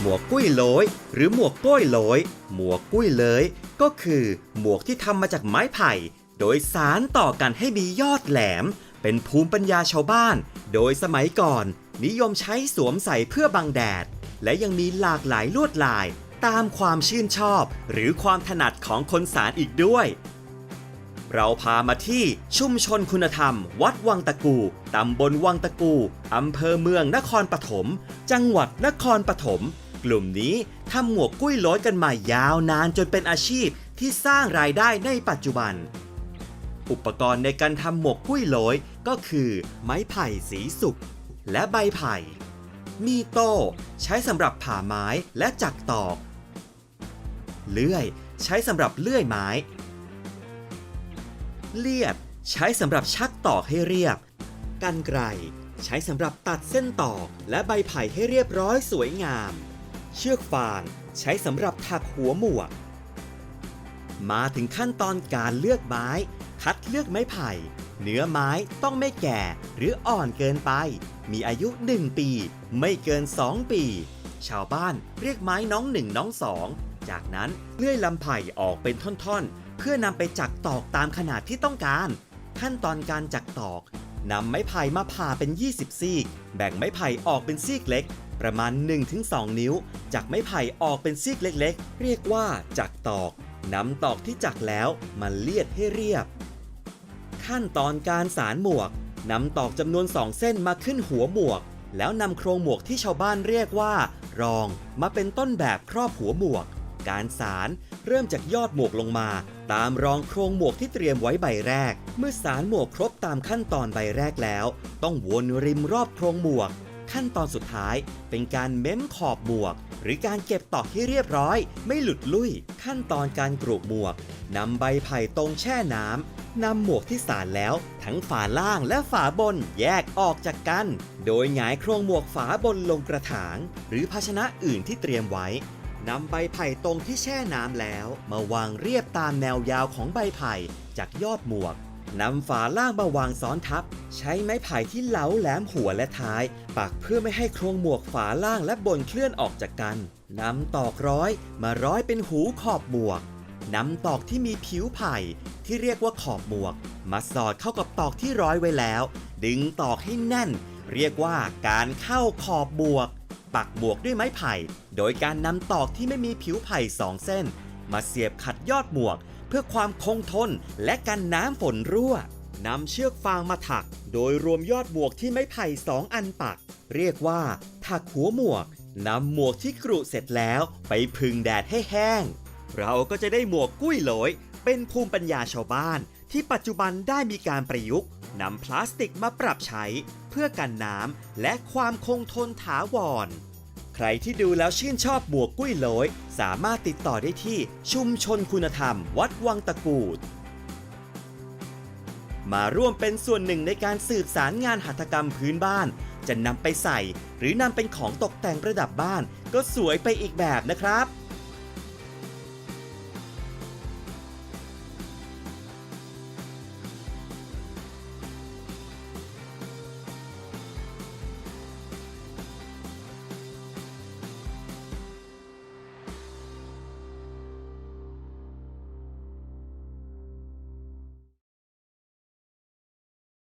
หมวกกุ้ยโหลยหรือหมวกก้อยโหลยหมวกกุ้ยเลย ก็คือหมวกที่ทำมาจากไม้ไผ่ โดยสารต่อกันให้มียอดแหลม เป็นภูมิปัญญาชาวบ้าน โดยสมัยก่อน นิยมใช้สวมใส่เพื่อบังแดด และยังมีหลากหลายลวดลาย ตามความชื่นชอบ หรือความถนัดของคนสารอีกด้วย เราพามาที่ชุมชนคุณธรรม วัดวังตะกูตำบลวังตะกูอำเภอเมืองนครปฐม จังหวัดนครปฐม กลุ่มนี้ทำหมวกกุ้ยโหลยกันมายาวนานจนเป็นอาชีพที่สร้างรายได้ในปัจจุบัน อุปกรณ์ในการทำหมวกกุ้ยโหลยก็คือ ไม้ไผ่สีสุกและใบไผ่ มีโต้ใช้สำหรับผ่าไม้และจักตอก เลื่อยใช้สำหรับเลื่อยไม้ เลียดใช้สำหรับชักตอกให้เรียบ กันไกรใช้สำหรับตัดเส้นตอกและใบไผ่ให้เรียบร้อยสวยงาม เชือกฟางใช้สำหรับถักหัวหมวก มาถึงขั้นตอนการเลือกไม้ คัดเลือกไม้ไผ่ เนื้อไม้ต้องไม่แก่หรืออ่อนเกินไป มีอายุ 1 ปี ไม่เกิน 2 ปี ชาวบ้านเรียกไม้น้องหนึ่งน้องสองจากนั้นเลื่อยลำไผ่ออกเป็นท่อนๆ เพื่อนำไปจักตอกตามขนาดที่ต้องการ ขั้นตอนการจักตอก นำไม้ไผ่มาผ่าเป็น 20 ซีก แบ่งไม้ไผ่ออกเป็นซีกเล็ก ประมาณ 1-2 นิ้ว จากไม้ไผ่ออกเป็นซีกเล็กๆ เรียกว่าจักตอกนำตอกที่จักแล้วมาเลียดให้เรียบ ขั้นตอนการสารหมวกนำตอกจำนวน2เส้นมาขึ้นหัวหมวก แล้วนำโครงหมวกที่ชาวบ้านเรียกว่า รองมาเป็นต้นแบบครอบหัวหมวก การสารเริ่มจากยอดหมวกลงมา ตามรองโครงหมวกที่เตรียมไว้ใบแรก เมื่อสารหมวกครบตามขั้นตอนใบแรกแล้ว ต้องวนริมรอบโครงหมวก ขั้นตอนสุดท้าย เป็นการเม้มขอบหมวก หรือการเก็บตอกให้เรียบร้อย ไม่หลุดลุ่ย ขั้นตอนการกรูบหมวกนำใบไผ่ตรงแช่น้ำนำหมวกที่สารแล้ว ทั้งฝาล่างและฝาบนแยกออกจากกัน โดยหงายโครงหมวกฝาบนลงกระถาง หรือภาชนะอื่นที่เตรียมไว้ นำใบไผ่ตรงที่แช่น้ำแล้ว มาวางเรียบตามแนวยาวของใบไผ่จากยอดหมวกนำฝาล่างมาวางซ้อนทับ ใช้ไม้ไผ่ที่เหลาแหลมหัวและท้าย ปักเพื่อไม่ให้โครงหมวกฝาล่างและบนเคลื่อนออกจากกันนำตอกร้อยมาร้อยเป็นหูขอบหมวกนำตอกที่มีผิวไผ่ที่เรียกว่าขอบหมวก มาสอดเข้ากับตอกที่ร้อยไว้แล้ว ดึงตอกให้แน่น เรียกว่าการเข้าขอบหมวก ปักหมวกด้วยไม้ไผ่ โดยการนำตอกที่ไม่มีผิวไผ่สองเส้น มาเสียบขัดยอดหมวก เพื่อความคงทนและกันน้ำฝนรั่วนำเชือกฟางมาถัก โดยรวมยอดหมวกที่ไม้ไผ่สองอันปัก เรียกว่า ถักหัวหมวกนำหมวกที่กรุเสร็จแล้วไปพึ่งแดดให้แห้ง เราก็จะได้หมวกกุ้ยโหลย เป็นภูมิปัญญาชาวบ้าน ที่ปัจจุบันได้มีการประยุกต์ นำพลาสติกมาปรับใช้เพื่อกันน้ำและความคงทนถาวร ใครที่ดูแล้วชื่นชอบหมวกกุ้ยโหลย สามารถติดต่อได้ที่ชุมชนคุณธรรม วัดวังตะกูด มาร่วมเป็นส่วนหนึ่งในการสืบสารงานหัตถกรรมพื้นบ้าน จะนำไปใส่ หรือนำเป็นของตกแต่งประดับบ้าน ก็สวยไปอีกแบบนะครับ